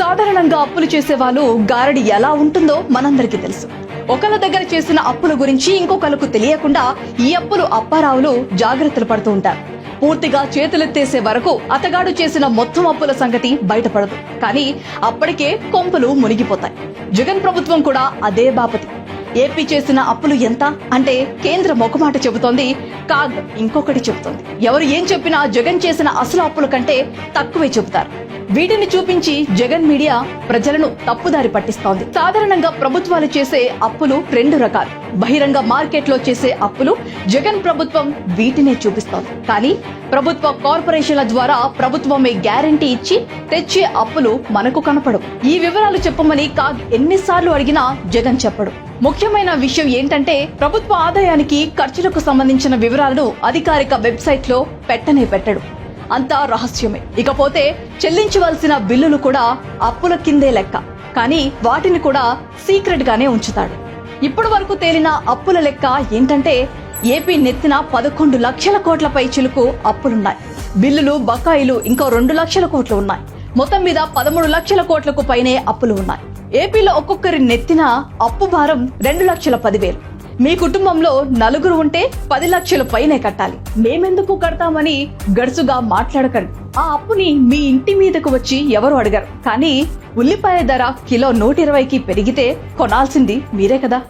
సాధారణంగా అప్పులు చేసేవాళ్ళు గారడి ఎలా ఉంటుందో మనందరికీ తెలుసు. ఒకళ్ళ దగ్గర చేసిన అప్పుల గురించి ఇంకొకళ్ళకు తెలియకుండా ఈ అప్పులు అప్పారావులు జాగ్రత్తలు పడుతూ ఉంటారు. పూర్తిగా చేతులెత్తేసే వరకు అతగాడు చేసిన మొత్తం అప్పుల సంగతి బయటపడదు. కానీ అప్పటికే కొంపలు మునిగిపోతాయి. జగన్ ప్రభుత్వం కూడా అదే బాపతి. ఏపీ చేసిన అప్పులు ఎంత? అంటే కేంద్ర మొకమాట చెబుతోంది కాగ్ ఇంకొకటి చెబుతోంది. ఎవరు ఏం చెప్పినా జగన్ చేసిన అసలు అప్పుల కంటే తక్కువే చెబుతారు. వీటిని చూపించి జగన్ మీడియా ప్రజలను తప్పుదారి పట్టిస్తోంది. సాధారణంగా ప్రభుత్వాలు చేసే అప్పులు రెండు రకాలు. బహిరంగ మార్కెట్లో చేసే అప్పులు జగన్ ప్రభుత్వం వీటినే చూపిస్తోంది. కానీ ప్రభుత్వ కార్పొరేషన్ల ద్వారా ప్రభుత్వమే గ్యారంటీ ఇచ్చి తెచ్చే అప్పులు మనకు కనపడవు. ఈ వివరాలు చెప్పమని కాగ్ ఎన్నిసార్లు అడిగినా జగన్ చెప్పడు. ముఖ్యమైన విషయం ఏంటంటే ప్రభుత్వ ఆదాయానికి ఖర్చులకు సంబంధించిన వివరాలను అధికారిక వెబ్సైట్లో పెట్టనే పెట్టడు. అంతా రహస్యమే. ఇకపోతే చెల్లించవలసిన బిల్లులు కూడా అప్పుల కిందే లెక్క. కానీ వాటిని కూడా సీక్రెట్ గానే ఉంచుతాడు. ఇప్పటి వరకు తేలిన అప్పుల లెక్క ఏంటంటే ఏపీ నెత్తిన పదకొండు లక్షల కోట్లపై చిలుకు అప్పులున్నాయి. బిల్లులు బకాయిలు ఇంకో రెండు లక్షల కోట్లు ఉన్నాయి. మొత్తం మీద పదమూడు లక్షల కోట్లకు పైనే అప్పులు ఉన్నాయి. ఏపీలో ఒక్కొక్కరి నెత్తిన అప్పు భారం రెండు లక్షల పదివేలు. మీ కుటుంబంలో నలుగురు ఉంటే పది లక్షల పైనే కట్టాలి. మేమెందుకు కడతామని గడుసుగా మాట్లాడకండి. ఆ అప్పుని మీ ఇంటి మీదకు వచ్చి ఎవరు అడగరు. కానీ ఉల్లిపాయ ధర కిలో నూట ఇరవైకి పెరిగితే కొనాల్సింది మీరే కదా.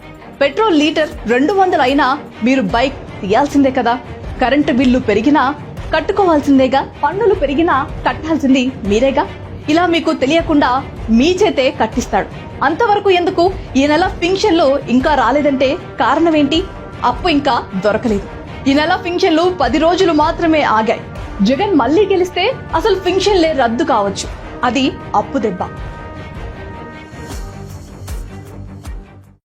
పెట్రోల్ లీటర్ రెండు వందలు అయినా మీరు బైక్ తీయాల్సిందే కదా. కరెంటు బిల్లు పెరిగినా కట్టుకోవాల్సిందేగా. పన్నులు పెరిగినా కట్టాల్సింది మీరేగా. ఇలా మీకు తెలియకుండా మీ చేతే కట్టిస్తాడు. అంతవరకు ఎందుకు? ఈ నెల పింఛన్లు ఇంకా రాలేదంటే కారణం ఏంటి అప్పు ఇంకా దొరకలేదు. ఈ నెల పింఛన్లు పది రోజులు మాత్రమే ఆగాయి. జగన్ మళ్ళీ గెలిస్తే అసలు పింఛన్లే రద్దు కావచ్చు. అది అప్పు దెబ్బ.